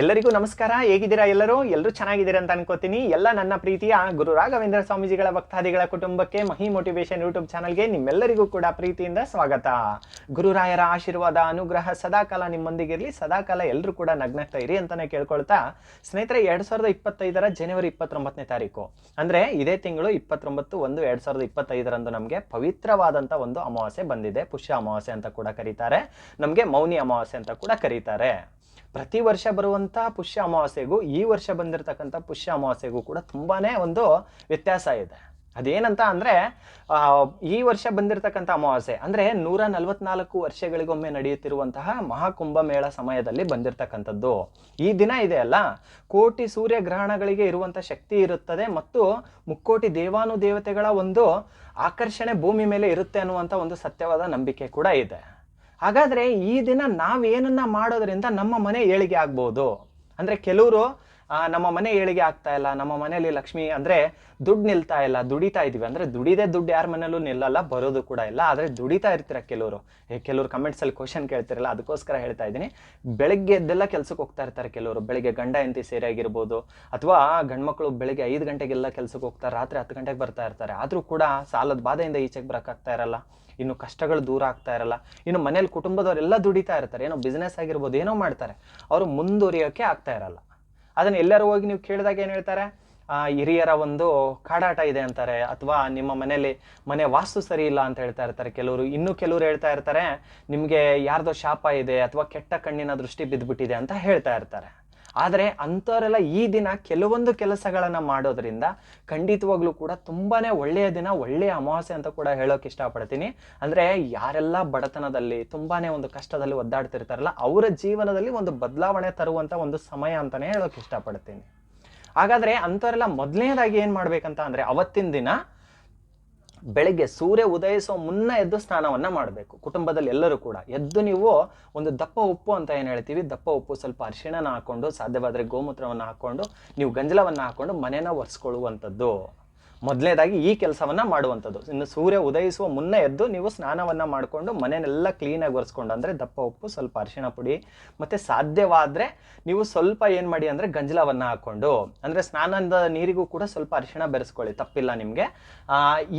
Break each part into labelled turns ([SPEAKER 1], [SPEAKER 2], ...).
[SPEAKER 1] ಎಲ್ಲರಿಗೂ ನಮಸ್ಕಾರ. ಹೇಗಿದ್ದೀರಾ ಎಲ್ಲರೂ? ಎಲ್ಲರೂ ಚೆನ್ನಾಗಿದ್ದೀರಾ ಅಂತ ಅನ್ಕೋತೀನಿ. ಎಲ್ಲ ನನ್ನ ಪ್ರೀತಿಯ ಗುರು ರಾಘವೇಂದ್ರ ಸ್ವಾಮೀಜಿಗಳ ಭಕ್ತಾದಿಗಳ ಕುಟುಂಬಕ್ಕೆ ಮಹಿ ಮೋಟಿವೇಶನ್ ಯೂಟ್ಯೂಬ್ ಚಾನಲ್ಗೆ ನಿಮ್ಮೆಲ್ಲರಿಗೂ ಕೂಡ ಪ್ರೀತಿಯಿಂದ ಸ್ವಾಗತ. ಗುರುರಾಯರ ಆಶೀರ್ವಾದ, ಅನುಗ್ರಹ ಸದಾಕಾಲ ನಿಮ್ಮೊಂದಿಗಿರಲಿ ಸದಾಕಾಲ ಎಲ್ಲರೂ ಕೂಡ ನಗ್ನಾಗ್ತಾ ಇರಿ ಅಂತಾನೆ ಕೇಳ್ಕೊಳ್ತಾ ಸ್ನೇಹಿತರೆ, ಎರಡ್ ಸಾವಿರದ ಇಪ್ಪತ್ತೈದರ ಜನವರಿ ಇಪ್ಪತ್ತೊಂಬತ್ತನೇ ತಾರೀಕು. ಅಂದ್ರೆ ಇದೇ ತಿಂಗಳು ಇಪ್ಪತ್ತೊಂಬತ್ತು ಒಂದು ಎರಡ್ ಸಾವಿರದ ಇಪ್ಪತ್ತೈದರಂದು ನಮಗೆ ಪವಿತ್ರವಾದಂಥ ಒಂದು ಅಮಾವಾಸ್ಯೆ ಬಂದಿದೆ. ಪುಷ್ಯ ಅಮಾವಾಸ್ಯೆ ಅಂತ ಕೂಡ ಕರೀತಾರೆ. ನಮಗೆ ಮೌನಿ ಅಮಾವಾಸ್ಯೆ ಅಂತ ಕೂಡ ಕರೀತಾರೆ. ಪ್ರತಿ ವರ್ಷ ಬರುವಂಥ ಪುಷ್ಯ ಅಮಾವಾಸ್ಯೆಗೂ ಈ ವರ್ಷ ಬಂದಿರತಕ್ಕಂಥ ಪುಷ್ಯ ಅಮಾವಾಸ್ಯೆಗೂ ಕೂಡ ತುಂಬಾನೇ ಒಂದು ವ್ಯತ್ಯಾಸ ಇದೆ. ಅದೇನಂತ ಅಂದ್ರೆ ಈ ವರ್ಷ ಬಂದಿರತಕ್ಕಂಥ ಅಮಾವಾಸ್ಯೆ ಅಂದ್ರೆ ನೂರ ನಲವತ್ನಾಲ್ಕು ವರ್ಷಗಳಿಗೊಮ್ಮೆ ನಡೆಯುತ್ತಿರುವಂತಹ ಮಹಾಕುಂಭ ಮೇಳ ಸಮಯದಲ್ಲಿ ಬಂದಿರತಕ್ಕಂಥದ್ದು. ಈ ದಿನ ಇದೆ ಅಲ್ಲ. ಕೋಟಿ ಸೂರ್ಯ ಗ್ರಹಣಗಳಿಗೆ ಇರುವಂತ ಶಕ್ತಿ ಇರುತ್ತದೆ ಮತ್ತು ಮುಕ್ಕೋಟಿ ದೇವಾನುದೇವತೆಗಳ ಒಂದು ಆಕರ್ಷಣೆ ಭೂಮಿ ಮೇಲೆ ಇರುತ್ತೆ ಅನ್ನುವಂಥ ಒಂದು ಸತ್ಯವಾದ ನಂಬಿಕೆ ಕೂಡ ಇದೆ. ಹಾಗಾದ್ರೆ ಈ ದಿನ ನಾವೇನನ್ನ ಮಾಡೋದ್ರಿಂದ ನಮ್ಮ ಮನೆ ಏಳಿಗೆ ಆಗ್ಬೋದು. ಅಂದ್ರೆ ಕೆಲವರು ನಮ್ಮ ಮನೆ ಏಳಿಗೆ ಆಗ್ತಾ ಇಲ್ಲ. ನಮ್ಮ ಮನೆಯಲ್ಲಿ ಲಕ್ಷ್ಮಿ ಅಂದ್ರೆ ದುಡ್ಡು ನಿಲ್ತಾ ಇಲ್ಲ. ದುಡಿತಾ ಇದೀವಿ. ಅಂದ್ರೆ ದುಡಿದೇ ದುಡ್ಡು ಯಾರ ಮನೇಲೂ ನಿಲ್ಲಲ್ಲ, ಬರೋದು ಕೂಡ ಇಲ್ಲ. ಆದ್ರೆ ದುಡಿತಾ ಇರ್ತೀರ ಕೆಲವರು? ಕೆಲವರು ಕಮೆಂಟ್ಸ್ ಅಲ್ಲಿ ಕ್ವಶನ್ ಕೇಳ್ತಿರಲ್ಲ, ಅದಕ್ಕೋಸ್ಕರ ಹೇಳ್ತಾ ಇದ್ದೀನಿ. ಬೆಳಗ್ಗೆ ಎದ್ದೆಲ್ಲ ಕೆಲ್ಸಕ್ಕೆ ಹೋಗ್ತಾ ಇರ್ತಾರೆ ಕೆಲವರು. ಬೆಳಗ್ಗೆ ಗಂಡ ಹೆಂಡತಿ ಸೇರಿ ಆಗಿರ್ಬೋದು, ಅಥವಾ ಗಂಡ್ಮಕ್ಳು ಬೆಳಗ್ಗೆ ಐದು ಗಂಟೆಗೆಲ್ಲ ಕೆಲ್ಸಕ್ಕೆ ಹೋಗ್ತಾರೆ, ರಾತ್ರಿ ಹತ್ತು ಗಂಟೆಗೆ ಬರ್ತಾ ಇರ್ತಾರೆ. ಆದ್ರೂ ಕೂಡ ಸಾಲದ ಬಾಧೆಯಿಂದ ಈಚೆಗೆ ಬರೋಕ್ಕಾಗ್ತಾ ಇರಲ್ಲ. ಇನ್ನು ಕಷ್ಟಗಳು ದೂರ ಆಗ್ತಾ ಇರಲ್ಲ. ಇನ್ನು ಮನೇಲಿ ಕುಟುಂಬದವರೆಲ್ಲ ದುಡಿತಾ ಇರ್ತಾರೆ. ಏನೋ ಬಿಸ್ನೆಸ್ ಆಗಿರ್ಬೋದು, ಏನೋ ಮಾಡ್ತಾರೆ. ಅವರು ಮುಂದುವರಿಯೋಕೆ ಆಗ್ತಾ ಇರಲ್ಲ. ಅದನ್ನ ಎಲ್ಲರೂ ಹೋಗಿ ನೀವು ಕೇಳಿದಾಗ ಏನು ಹೇಳ್ತಾರೆ? ಹಿರಿಯರ ಒಂದು ಕಾಡಾಟ ಇದೆ ಅಂತಾರೆ. ಅಥವಾ ನಿಮ್ಮ ಮನೆಯಲ್ಲಿ ಮನೆ ವಾಸ್ತು ಸರಿ ಇಲ್ಲ ಅಂತ ಹೇಳ್ತಾ ಇರ್ತಾರೆ ಕೆಲವರು. ಇನ್ನು ಕೆಲವರು ಹೇಳ್ತಾ ಇರ್ತಾರೆ, ನಿಮಗೆ ಯಾರ್ದೋ ಶಾಪ ಇದೆ ಅಥವಾ ಕೆಟ್ಟ ಕಣ್ಣಿನ ದೃಷ್ಟಿ ಬಿದ್ದುಬಿಟ್ಟಿದೆ ಅಂತ ಹೇಳ್ತಾ ಇರ್ತಾರೆ. ಆದರೆ ಅಂಥವರೆಲ್ಲ ಈ ದಿನ ಕೆಲವೊಂದು ಕೆಲಸಗಳನ್ನು ಮಾಡೋದ್ರಿಂದ ಖಂಡಿತವಾಗ್ಲೂ ಕೂಡ ತುಂಬಾ ಒಳ್ಳೆಯ ದಿನ, ಒಳ್ಳೆಯ ಅಮಾವಾಸ್ಯೆ ಅಂತ ಕೂಡ ಹೇಳೋಕೆ ಇಷ್ಟಪಡ್ತೀನಿ. ಅಂದರೆ ಯಾರೆಲ್ಲ ಬಡತನದಲ್ಲಿ ತುಂಬಾ ಒಂದು ಕಷ್ಟದಲ್ಲಿ ಒದ್ದಾಡ್ತಿರ್ತಾರಲ್ಲ, ಅವರ ಜೀವನದಲ್ಲಿ ಒಂದು ಬದಲಾವಣೆ ತರುವಂಥ ಒಂದು ಸಮಯ ಅಂತಲೇ ಹೇಳೋಕೆ ಇಷ್ಟಪಡ್ತೀನಿ. ಹಾಗಾದರೆ ಅಂಥವರೆಲ್ಲ ಮೊದಲನೇದಾಗಿ ಏನು ಮಾಡಬೇಕಂತ ಅಂದರೆ, ಅವತ್ತಿನ ದಿನ ಬೆಳಗ್ಗೆ ಸೂರ್ಯ ಉದಯಿಸೋ ಮುನ್ನ ಎದ್ದು ಸ್ನಾನವನ್ನ ಮಾಡಬೇಕು. ಕುಟುಂಬದಲ್ಲಿ ಎಲ್ಲರೂ ಕೂಡ. ಎದ್ದು ನೀವು ಒಂದು ದಪ್ಪ ಉಪ್ಪು ಅಂತ ಏನು ಹೇಳ್ತೀವಿ? ದಪ್ಪ ಉಪ್ಪು ಸ್ವಲ್ಪ ಅರಿಶಿಣನ ಹಾಕೊಂಡು, ಸಾಧ್ಯವಾದರೆ ಗೋಮೂತ್ರವನ್ನು ಹಾಕೊಂಡು, ನೀವು ಗಂಜಲವನ್ನು ಹಾಕೊಂಡು ಮನೆನ ಒರೆಸ್ಕೊಳ್ಳುವಂಥದ್ದು. ಮೊದಲನೇದಾಗಿ ಈ ಕೆಲಸವನ್ನ ಮಾಡುವಂಥದ್ದು. ಇನ್ನು ಸೂರ್ಯ ಉದಯಿಸುವ ಮುನ್ನ ಎದ್ದು ನೀವು ಸ್ನಾನವನ್ನ ಮಾಡಿಕೊಂಡು ಮನೆಯನ್ನೆಲ್ಲ ಕ್ಲೀನಾಗಿ ಒರೆಸ್ಕೊಂಡು, ಅಂದ್ರೆ ದಪ್ಪ ಉಪ್ಪು, ಸ್ವಲ್ಪ ಅರಿಶಿಣ ಪುಡಿ, ಮತ್ತೆ ಸಾಧ್ಯವಾದ್ರೆ ನೀವು ಸ್ವಲ್ಪ ಏನ್ ಮಾಡಿ ಅಂದ್ರೆ ಗಂಜಲವನ್ನ ಹಾಕೊಂಡು ಅಂದ್ರೆ ಸ್ನಾನದ ನೀರಿಗೂ ಕೂಡ ಸ್ವಲ್ಪ ಅರಿಶಿಣ ಬೆರೆಸ್ಕೊಳ್ಳಿ, ತಪ್ಪಿಲ್ಲ ನಿಮ್ಗೆ.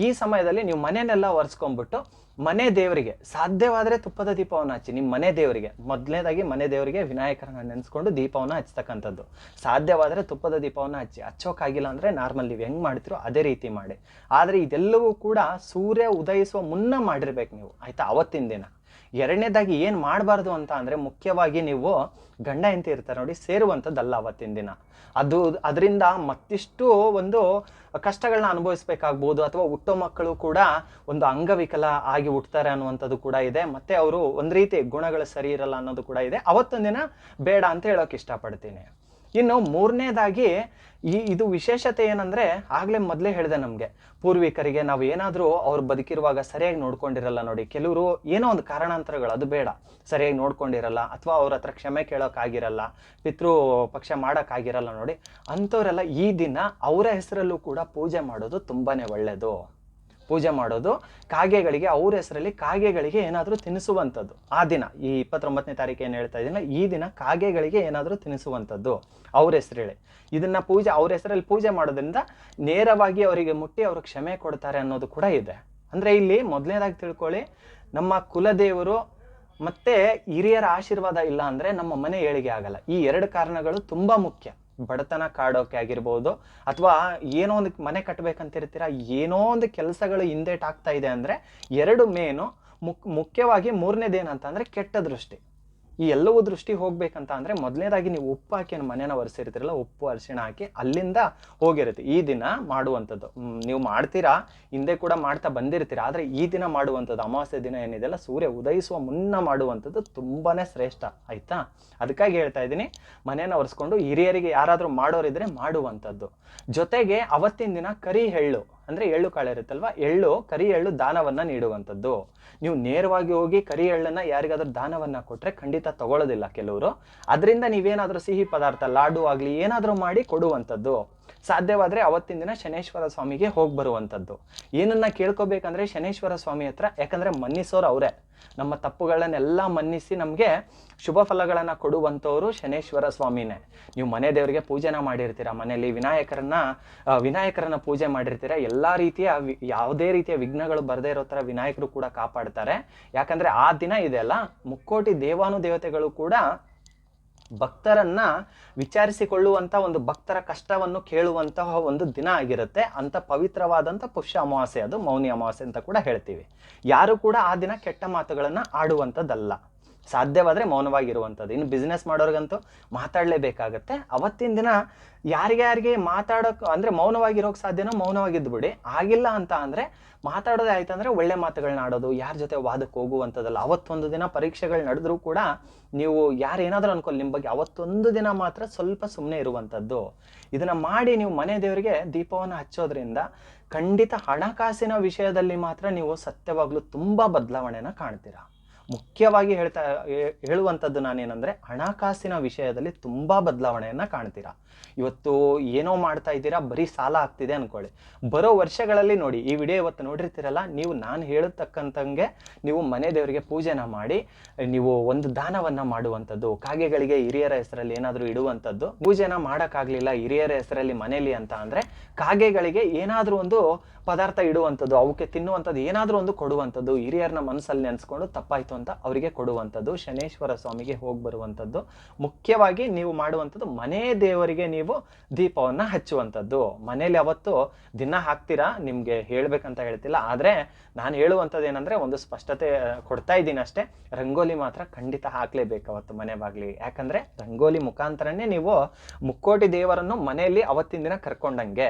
[SPEAKER 1] ಈ ಸಮಯದಲ್ಲಿ ನೀವು ಮನೆಯನ್ನೆಲ್ಲ ಒರೆಸ್ಕೊಂಡ್ಬಿಟ್ಟು ಮನೆ ದೇವರಿಗೆ, ಸಾಧ್ಯವಾದರೆ ತುಪ್ಪದ ದೀಪವನ್ನು ಹಚ್ಚಿ ನಿಮ್ಮ ಮನೆ ದೇವರಿಗೆ ಮೊದಲನೇದಾಗಿ ಮನೆ ದೇವರಿಗೆ ವಿನಾಯಕರನ್ನ ನೆನೆಸ್ಕೊಂಡು ದೀಪವನ್ನು ಹಚ್ತಕ್ಕಂಥದ್ದು. ಸಾಧ್ಯವಾದರೆ ತುಪ್ಪದ ದೀಪವನ್ನು ಹಚ್ಚಿ ಹಚ್ಚೋಕ್ಕಾಗಿಲ್ಲ ಅಂದ್ರೆ ನಾರ್ಮಲ್ ನೀವು ಹೆಂಗೆ ಮಾಡ್ತಿರೋ ಅದೇ ರೀತಿ ಮಾಡಿ. ಆದರೆ ಇದೆಲ್ಲವೂ ಕೂಡ ಸೂರ್ಯ ಉದಯಿಸುವ ಮುನ್ನ ಮಾಡಿರ್ಬೇಕು ನೀವು. ಆಯಿತಾ? ಅವತ್ತಿನ ದಿನ. ಎರಡನೇದಾಗಿ ಏನು ಮಾಡಬಾರ್ದು ಅಂತ ಅಂದರೆ ಮುಖ್ಯವಾಗಿ ನೀವು ಗಂಡ ಹೆಂಡತಿ ಇರ್ತಾರೆ ನೋಡಿ, ಸೇರುವಂಥದ್ದಲ್ಲ ಅವತ್ತಿನ ದಿನ. ಅದು ಅದರಿಂದ ಮತ್ತಿಷ್ಟು ಒಂದು ಕಷ್ಟಗಳನ್ನ ಅನುಭವಿಸ್ಬೇಕಾಗ್ಬೋದು, ಅಥವಾ ಹುಟ್ಟೋ ಮಕ್ಕಳು ಕೂಡ ಒಂದು ಅಂಗವಿಕಲ ಆಗಿ ಹುಟ್ತಾರೆ ಅನ್ನುವಂಥದ್ದು ಕೂಡ ಇದೆ. ಮತ್ತೆ ಅವರು ಒಂದು ರೀತಿ ಗುಣಗಳು ಸರಿ ಇರಲ್ಲ ಅನ್ನೋದು ಕೂಡ ಇದೆ. ಅವತ್ತೊಂದಿನ ದಿನ ಬೇಡ ಅಂತ ಹೇಳೋಕೆ ಇಷ್ಟಪಡ್ತೀನಿ. ಇನ್ನು ಮೂರನೇದಾಗಿ ಈ ಇದು ವಿಶೇಷತೆ ಏನಂದ್ರೆ ಆಗ್ಲೇ ಮೊದಲೇ ಹೇಳಿದೆ ನಮಗೆ. ಪೂರ್ವಿಕರಿಗೆ ನಾವು ಏನಾದರೂ ಅವ್ರು ಬದುಕಿರುವಾಗ ಸರಿಯಾಗಿ ನೋಡ್ಕೊಂಡಿರಲ್ಲ ನೋಡಿ. ಕೆಲವರು ಏನೋ ಒಂದು ಕಾರಣಾಂತರಗಳು, ಅದು ಬೇಡ. ಸರಿಯಾಗಿ ನೋಡ್ಕೊಂಡಿರಲ್ಲ ಅಥವಾ ಅವ್ರ ಹತ್ರ ಕ್ಷಮೆ ಕೇಳೋಕ್ಕಾಗಿರಲ್ಲ ಪಿತೃ ಪಕ್ಷ ಮಾಡೋಕ್ಕಾಗಿರಲ್ಲ ನೋಡಿ. ಅಂಥವರೆಲ್ಲ ಈ ದಿನ ಅವರ ಹೆಸರಲ್ಲೂ ಕೂಡ ಪೂಜೆ ಮಾಡೋದು ತುಂಬಾನೇ ಒಳ್ಳೆಯದು ಪೂಜೆ ಮಾಡೋದು, ಕಾಗೆಗಳಿಗೆ, ಅವ್ರ ಹೆಸರಲ್ಲಿ ಕಾಗೆಗಳಿಗೆ ಏನಾದರೂ ತಿನ್ನಿಸುವಂಥದ್ದು ಆ ದಿನ, ಈ ಇಪ್ಪತ್ತೊಂಬತ್ತನೇ ತಾರೀಕು ಏನು ಹೇಳ್ತಾ ಇದ್ದೀನಿ ಈ ದಿನ ಕಾಗೆಗಳಿಗೆ ಏನಾದರೂ ತಿನ್ನಿಸುವಂಥದ್ದು ಅವ್ರ ಹೆಸರೇಳಿ ಇದನ್ನ ಪೂಜೆ, ಅವ್ರ ಹೆಸರಲ್ಲಿ ಪೂಜೆ ಮಾಡೋದ್ರಿಂದ ನೇರವಾಗಿ ಅವರಿಗೆ ಮುಟ್ಟಿ ಅವರು ಕ್ಷಮೆ ಕೊಡ್ತಾರೆ ಅನ್ನೋದು ಕೂಡ ಇದೆ. ಅಂದ್ರೆ ಇಲ್ಲಿ ಮೊದಲನೇದಾಗಿ ತಿಳ್ಕೊಳ್ಳಿ, ನಮ್ಮ ಕುಲದೇವರು ಮತ್ತೆ ಹಿರಿಯರ ಆಶೀರ್ವಾದ ಇಲ್ಲ ಅಂದ್ರೆ ನಮ್ಮ ಮನೆ ಏಳಿಗೆ ಆಗಲ್ಲ. ಈ ಎರಡು ಕಾರಣಗಳು ತುಂಬಾ ಮುಖ್ಯ. ಬಡತನ ಕಾಡೋಕೆ ಆಗಿರ್ಬೋದು ಅಥವಾ ಏನೋ ಒಂದು ಮನೆ ಕಟ್ಟಬೇಕಂತಿರ್ತೀರ ಏನೋ ಒಂದು ಕೆಲಸಗಳು ಹಿಂದೇಟಾಗ್ತಾ ಇದೆ ಅಂದರೆ ಎರಡು ಮೇನು ಮುಕ್, ಮುಖ್ಯವಾಗಿ ಮೂರನೇದೇನಂತಂದರೆ ಕೆಟ್ಟ ದೃಷ್ಟಿ. ಈ ಎಲ್ಲವೂ ದೃಷ್ಟಿ ಹೋಗ್ಬೇಕಂತ ಅಂದ್ರೆ ಮೊದಲನೇದಾಗಿ ನೀವು ಉಪ್ಪು ಹಾಕಿ ಮನೇನ ಒರೆಸಿರ್ತೀರಲ್ಲ, ಉಪ್ಪು ಅರಿಶಿಣ ಹಾಕಿ ಅಲ್ಲಿಂದ ಹೋಗಿರುತ್ತೆ. ಈ ದಿನ ಮಾಡುವಂಥದ್ದು. ನೀವು ಮಾಡ್ತೀರಾ? ಹಿಂದೆ ಕೂಡ ಮಾಡ್ತಾ ಬಂದಿರ್ತೀರಾ. ಆದ್ರೆ ಈ ದಿನ ಮಾಡುವಂಥದ್ದು, ಅಮಾವಾಸ್ಯೆ ದಿನ ಏನಿದೆಯಲ್ಲ ಸೂರ್ಯ ಉದಯಿಸುವ ಮುನ್ನ ಮಾಡುವಂಥದ್ದು ತುಂಬಾನೇ ಶ್ರೇಷ್ಠ. ಆಯ್ತಾ? ಅದಕ್ಕಾಗಿ ಹೇಳ್ತಾ ಇದ್ದೀನಿ, ಮನೇನ ಒರೆಸ್ಕೊಂಡು ಹಿರಿಯರಿಗೆ ಯಾರಾದರೂ ಮಾಡೋರಿದ್ರೆ ಮಾಡುವಂಥದ್ದು. ಜೊತೆಗೆ ಅವತ್ತಿನ ದಿನ ಕರಿ ಎಳ್ಳು. ಅಂದ್ರೆ ಎಳ್ಳು ಕಾಳು ಇರುತ್ತಲ್ವಾ? ಎಳ್ಳು, ಕರಿ ಎಳ್ಳು ದಾನವನ್ನ ನೀಡುವಂಥದ್ದು. ನೀವು ನೇರವಾಗಿ ಹೋಗಿ ಕರಿ ಎಳ್ಳನ್ನು ಯಾರಿಗಾದ್ರೂ ದಾನವನ್ನ ಕೊಟ್ಟರೆ ಖಂಡಿತ ತಗೊಳ್ಳೋದಿಲ್ಲ ಕೆಲವರು. ಅದರಿಂದ ನೀವೇನಾದರೂ ಸಿಹಿ ಪದಾರ್ಥ, ಲಾಡು ಆಗಲಿ, ಏನಾದರೂ ಮಾಡಿ ಕೊಡುವಂಥದ್ದು. ಸಾಧ್ಯವಾದರೆ ಅವತ್ತಿನ ದಿನ ಶನೇಶ್ವರ ಸ್ವಾಮಿಗೆ ಹೋಗಿ ಬರುವಂಥದ್ದು. ಏನನ್ನ ಕೇಳ್ಕೋಬೇಕಂದ್ರೆ ಶನೇಶ್ವರ ಸ್ವಾಮಿ ಹತ್ರ, ಯಾಕಂದ್ರೆ ಮನ್ನಿಸೋರು ಅವರೇ. ನಮ್ಮ ತಪ್ಪುಗಳನ್ನೆಲ್ಲ ಮನ್ನಿಸಿ ನಮಗೆ ಶುಭ ಫಲಗಳನ್ನು ಕೊಡುವಂಥವರು ಶನೇಶ್ವರ ಸ್ವಾಮಿನೇ. ನೀವು ಮನೆ ದೇವರಿಗೆ ಪೂಜೆನ ಮಾಡಿರ್ತೀರ, ಮನೆಯಲ್ಲಿ ವಿನಾಯಕರನ್ನ ವಿನಾಯಕರನ್ನ ಪೂಜೆ ಮಾಡಿರ್ತೀರ, ಎಲ್ಲ ರೀತಿಯ ಯಾವುದೇ ರೀತಿಯ ವಿಘ್ನಗಳು ಬರದೇ ಇರೋ ಥರ ವಿನಾಯಕರು ಕೂಡ ಕಾಪಾಡ್ತಾರೆ. ಯಾಕಂದರೆ ಆ ದಿನ ಇದೆಯಲ್ಲ ಮುಕ್ಕೋಟಿ ದೇವಾನುದೇವತೆಗಳು ಕೂಡ ಭಕ್ತರನ್ನ ವಿಚಾರಿಸಿಕೊಳ್ಳುವಂತ ಒಂದು ಭಕ್ತರ ಕಷ್ಟವನ್ನು ಕೇಳುವಂತಹ ಒಂದು ದಿನ ಆಗಿರುತ್ತೆ. ಅಂತ ಪವಿತ್ರವಾದಂಥ ಪುಷ್ಯ ಅಮಾವಾಸ್ಯೆ, ಅದು ಮೌನಿ ಅಮಾವಾಸ್ಯೆ ಅಂತ ಕೂಡ ಹೇಳ್ತೀವಿ. ಯಾರು ಕೂಡ ಆ ದಿನ ಕೆಟ್ಟ ಮಾತುಗಳನ್ನ ಆಡುವಂಥದ್ದಲ್ಲ. ಸಾಧ್ಯವಾದರೆ ಮೌನವಾಗಿರುವಂಥದ್ದು. ಇನ್ನು ಬಿಸ್ನೆಸ್ ಮಾಡೋರಿಗಂತೂ ಮಾತಾಡಲೇಬೇಕಾಗತ್ತೆ. ಅವತ್ತಿನ ದಿನ ಯಾರಿಗೆ ಯಾರಿಗೆ ಮಾತಾಡೋಕೆ ಅಂದರೆ ಮೌನವಾಗಿರೋಕೆ ಸಾಧ್ಯನೋ ಮೌನವಾಗಿದ್ದು ಬಿಡಿ. ಆಗಿಲ್ಲ ಅಂತ ಅಂದರೆ ಮಾತಾಡೋದೇ ಆಯ್ತು ಅಂದರೆ ಒಳ್ಳೆ ಮಾತುಗಳನ್ನ ಆಡೋದು, ಯಾರ ಜೊತೆ ವಾದಕ್ಕೆ ಹೋಗುವಂಥದ್ದಲ್ಲ. ಅವತ್ತೊಂದು ದಿನ ಪರೀಕ್ಷೆಗಳು ನಡೆದ್ರೂ ಕೂಡ ನೀವು ಯಾರು ಏನಾದರೂ ಅನ್ಕೊಳ್ಳಿ ನಿಮ್ಮ ಬಗ್ಗೆ ಅವತ್ತೊಂದು ದಿನ ಮಾತ್ರ ಸ್ವಲ್ಪ ಸುಮ್ಮನೆ ಇರುವಂಥದ್ದು. ಇದನ್ನ ಮಾಡಿ ನೀವು ಮನೆ ದೇವರಿಗೆ ದೀಪವನ್ನು ಹಚ್ಚೋದ್ರಿಂದ ಖಂಡಿತ ಹಣಕಾಸಿನ ವಿಷಯದಲ್ಲಿ ಮಾತ್ರ ನೀವು ಸತ್ಯವಾಗ್ಲೂ ತುಂಬ ಬದಲಾವಣೆನ ಕಾಣ್ತೀರಾ. ಮುಖ್ಯವಾಗಿ ಹೇಳ್ತಾ ಹೇಳುವಂಥದ್ದು ನಾನೇನಂದರೆ ಹಣಕಾಸಿನ ವಿಷಯದಲ್ಲಿ ತುಂಬ ಬದಲಾವಣೆಯನ್ನು ಕಾಣ್ತೀರಾ. ಇವತ್ತು ಏನೋ ಮಾಡ್ತಾ ಇದ್ದೀರಾ, ಬರೀ ಸಾಲ ಆಗ್ತಿದೆ ಅನ್ಕೊಳ್ಳಿ. ಬರೋ ವರ್ಷಗಳಲ್ಲಿ ನೋಡಿ, ಈ ವಿಡಿಯೋ ಇವತ್ತು ನೋಡಿರ್ತೀರಲ್ಲ, ನೀವು ನಾನು ಹೇಳತಕ್ಕಂತಂಗೆ ನೀವು ಮನೆ ದೇವರಿಗೆ ಪೂಜೆನ ಮಾಡಿ, ನೀವು ಒಂದು ದಾನವನ್ನು ಮಾಡುವಂಥದ್ದು, ಕಾಗೆಗಳಿಗೆ ಹಿರಿಯರ ಹೆಸರಲ್ಲಿ ಏನಾದರೂ ಇಡುವಂಥದ್ದು, ಪೂಜೆನ ಮಾಡೋಕ್ಕಾಗಲಿಲ್ಲ ಹಿರಿಯರ ಹೆಸರಲ್ಲಿ ಮನೇಲಿ ಅಂತ ಅಂದರೆ ಕಾಗೆಗಳಿಗೆ ಏನಾದರೂ ಒಂದು ಪದಾರ್ಥ ಇಡುವಂಥದ್ದು, ಅವಕ್ಕೆ ತಿನ್ನುವಂಥದ್ದು, ಏನಾದರೂ ಒಂದು ಕೊಡುವಂಥದ್ದು, ಹಿರಿಯರನ್ನ ಮನಸ್ಸಲ್ಲಿ ನೆನೆಸ್ಕೊಂಡು ತಪ್ಪಾಯ್ತು ಅಂತ ಅವರಿಗೆ ಕೊಡುವಂಥದ್ದು, ಶನೇಶ್ವರ ಸ್ವಾಮಿಗೆ ಹೋಗಿ ಬರುವಂಥದ್ದು. ಮುಖ್ಯವಾಗಿ ನೀವು ಮಾಡುವಂಥದ್ದು ಮನೆ ದೇವರಿಗೆ ನೀವು ದೀಪವನ್ನ ಹಚ್ಚುವಂಥದ್ದು. ಮನೇಲಿ ಅವತ್ತು ದಿನ ಹಾಕ್ತೀರಾ? ನಿಮಗೆ ಹೇಳ್ಬೇಕಂತ ಹೇಳ್ತಿಲ್ಲ. ಆದ್ರೆ ನಾನು ಹೇಳುವಂಥದ್ದು ಏನಂದ್ರೆ ಒಂದು ಸ್ಪಷ್ಟತೆ ಕೊಡ್ತಾ ಇದ್ದೀನಿ ಅಷ್ಟೇ. ರಂಗೋಲಿ ಮಾತ್ರ ಖಂಡಿತ ಹಾಕಲೇಬೇಕು ಅವತ್ತು ಮನೆ ಬಾಗ್ಲಿ ಯಾಕಂದ್ರೆ ರಂಗೋಲಿ ಮುಖಾಂತರನೇ ನೀವು ಮುಕ್ಕೋಟಿ ದೇವರನ್ನು ಮನೆಯಲ್ಲಿ ಅವತ್ತಿನ ದಿನ ಕರ್ಕೊಂಡಂಗೆ.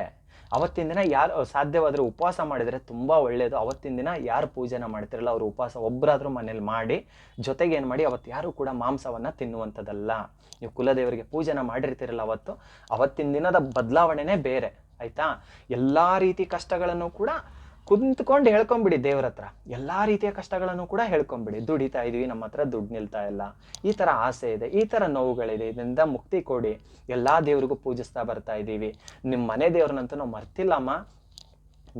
[SPEAKER 1] ಅವತ್ತಿನ ದಿನ ಯಾರು ಸಾಧ್ಯವಾದರೆ ಉಪವಾಸ ಮಾಡಿದರೆ ತುಂಬ ಒಳ್ಳೆಯದು ಅವತ್ತಿನ ದಿನ ಯಾರು ಪೂಜೆನ ಮಾಡ್ತಿರಲ್ಲ, ಅವರು ಉಪವಾಸ ಒಬ್ಬರಾದರೂ ಮನೇಲಿ ಮಾಡಿ, ಜೊತೆಗೆ ಏನು ಮಾಡಿ ಅವತ್ತು ಯಾರು ಕೂಡ ಮಾಂಸವನ್ನು ತಿನ್ನುವಂಥದ್ದಲ್ಲ. ನೀವು ಕುಲದೇವರಿಗೆ ಪೂಜೆನ ಮಾಡಿರ್ತೀರಲ್ಲ ಅವತ್ತು, ಅವತ್ತಿನ ದಿನದ ಬದಲಾವಣೆನೇ ಬೇರೆ, ಆಯ್ತಾ? ಎಲ್ಲ ರೀತಿ ಕಷ್ಟಗಳನ್ನು ಕೂಡ ಕುಂತ್ಕೊಂಡು ಹೇಳ್ಕೊಂಬಿಡಿ ದೇವ್ರ ಹತ್ರ ಎಲ್ಲ ರೀತಿಯ ಕಷ್ಟಗಳನ್ನು ಕೂಡ ಹೇಳ್ಕೊಂಬಿಡಿ. ದುಡಿತಾ ಇದೀವಿ, ನಮ್ಮ ಹತ್ರ ದುಡ್ಡು ನಿಲ್ತಾ ಇಲ್ಲ. ಈ ಥರ ಆಸೆ ಇದೆ, ಈ ಥರ ನೋವುಗಳಿದೆ, ಇದರಿಂದ ಮುಕ್ತಿ ಕೊಡಿ. ಎಲ್ಲ ದೇವ್ರಿಗೂ ಪೂಜಿಸ್ತಾ ಬರ್ತಾ ಇದ್ದೀವಿ ನಿಮ್ಮ ಮನೆ ದೇವ್ರನ್ನಂತೂ ನಾವು ಮರ್ತಿಲ್ಲಮ್ಮ.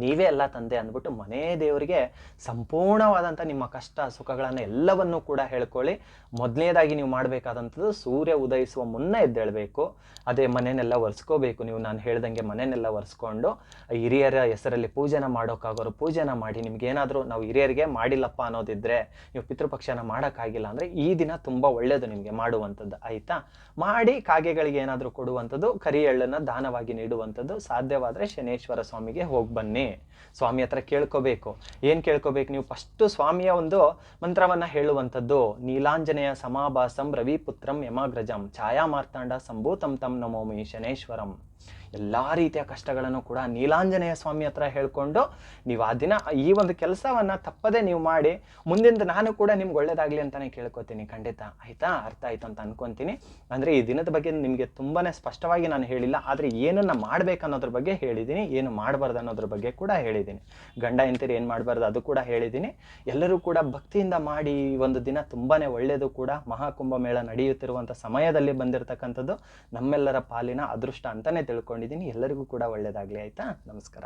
[SPEAKER 1] ನೀವೇ ಎಲ್ಲ ತಂದೆ ಅಂದ್ಬಿಟ್ಟು ಮನೆ ದೇವರಿಗೆ ಸಂಪೂರ್ಣವಾದಂಥ ನಿಮ್ಮ ಕಷ್ಟ, ಸುಖಗಳನ್ನು ಎಲ್ಲವನ್ನೂ ಕೂಡ ಹೇಳ್ಕೊಳ್ಳಿ. ಮೊದಲನೇದಾಗಿ ನೀವು ಮಾಡಬೇಕಾದಂಥದ್ದು ಸೂರ್ಯ ಉದಯಿಸುವ ಮುನ್ನ ಎದ್ದೇಳಬೇಕು. ಅದೇ ಮನೆನೆಲ್ಲ ಒರೆಸ್ಕೋಬೇಕು. ನೀವು ನಾನು ಹೇಳ್ದಂಗೆ ಮನೆನೆಲ್ಲ ಒರೆಸ್ಕೊಂಡು ಹಿರಿಯರ ಹೆಸರಲ್ಲಿ ಪೂಜೆನ ಮಾಡೋಕ್ಕಾಗೋರು ಪೂಜೆನ ಮಾಡಿ, ನಿಮ್ಗೇನಾದರೂ ನಾವು ಹಿರಿಯರಿಗೆ ಮಾಡಿಲ್ಲಪ್ಪ ಅನ್ನೋದಿದ್ರೆ ನೀವು ಪಿತೃಪಕ್ಷನ ಮಾಡೋಕ್ಕಾಗಿಲ್ಲ ಅಂದರೆ ಈ ದಿನ ತುಂಬ ಒಳ್ಳೆಯದು ನಿಮಗೆ ಮಾಡುವಂಥದ್ದು. ಆಯಿತಾ? ಮಾಡಿ ಕಾಗೆಗಳಿಗೆ ಏನಾದರೂ ಕೊಡುವಂಥದ್ದು ಕರಿ ಎಳ್ಳನ್ನು ದಾನವಾಗಿ ನೀಡುವಂಥದ್ದು ಸಾಧ್ಯವಾದರೆ ಶನೇಶ್ವರ ಸ್ವಾಮಿಗೆ ಹೋಗಿ ಬನ್ನಿ. ಸ್ವಾಮಿ ಹತ್ರ ಕೇಳ್ಕೋಬೇಕು. ಏನು ಕೇಳ್ಕೋಬೇಕು? ನೀವು ಫಸ್ಟು ಸ್ವಾಮಿಯ ಒಂದು ಮಂತ್ರವನ್ನ ಹೇಳುವಂಥದ್ದು. ನೀಲಾಂಜನೇಯ ಸಮಾಭಾಸಂ ರವಿಪುತ್ರಂ ಯಮಾಗ್ರಜಂ. ಛಾಯಾ ಮಾರ್ತಾಂಡ ಸಂಭೂತಂ ತಂ ನಮೋಮಿ ಶನೇಶ್ವರಂ ಎಲ್ಲ ರೀತಿಯ ಕಷ್ಟಗಳನ್ನು ಕೂಡ ನೀಲಾಂಜನೇಯ ಸ್ವಾಮಿ ಹತ್ರ ಹೇಳ್ಕೊಂಡು ನೀವು ಆ ದಿನ ಈ ಒಂದು ಕೆಲಸವನ್ನು ತಪ್ಪದೇ ನೀವು ಮಾಡಿ, ಮುಂದಿಂದ ನಾನು ಕೂಡ ನಿಮ್ಗೆ ಒಳ್ಳೇದಾಗಲಿ ಅಂತಲೇ ಕೇಳ್ಕೊತೀನಿ. ಖಂಡಿತ. ಆಯಿತಾ? ಅರ್ಥ ಆಯ್ತು ಅಂತ ಅನ್ಕೊಂತೀನಿ. ಅಂದರೆ ಈ ದಿನದ ಬಗ್ಗೆ ನಿಮಗೆ ತುಂಬಾ ಸ್ಪಷ್ಟವಾಗಿ ನಾನು ಹೇಳಿಲ್ಲ. ಆದರೆ ಏನನ್ನು ಮಾಡಬೇಕು ಅನ್ನೋದ್ರ ಬಗ್ಗೆ ಹೇಳಿದ್ದೀನಿ. ಏನು ಮಾಡಬಾರ್ದು ಅನ್ನೋದ್ರ ಬಗ್ಗೆ ಕೂಡ ಹೇಳಿದ್ದೀನಿ. ಗಂಡ ಎಂತೀರಿ ಏನು ಮಾಡಬಾರ್ದು ಅದು ಕೂಡ ಹೇಳಿದ್ದೀನಿ. ಎಲ್ಲರೂ ಕೂಡ ಭಕ್ತಿಯಿಂದ ಮಾಡಿ ಒಂದು ದಿನ ತುಂಬಾ ಒಳ್ಳೆಯದು ಕೂಡ ಮಹಾಕುಂಭ ಮೇಳ ನಡೆಯುತ್ತಿರುವಂಥ ಸಮಯದಲ್ಲಿ ಬಂದಿರತಕ್ಕಂಥದ್ದು ನಮ್ಮೆಲ್ಲರ ಪಾಲಿನ ಅದೃಷ್ಟ ಅಂತಾನೆ ತಿಳ್ಕೊಂಡಿದ್ದೀನಿ ಎಲ್ಲರಿಗೂ ಕೂಡ ಒಳ್ಳೇದಾಗ್ಲಿ ಆಯ್ತಾ? ನಮಸ್ಕಾರ.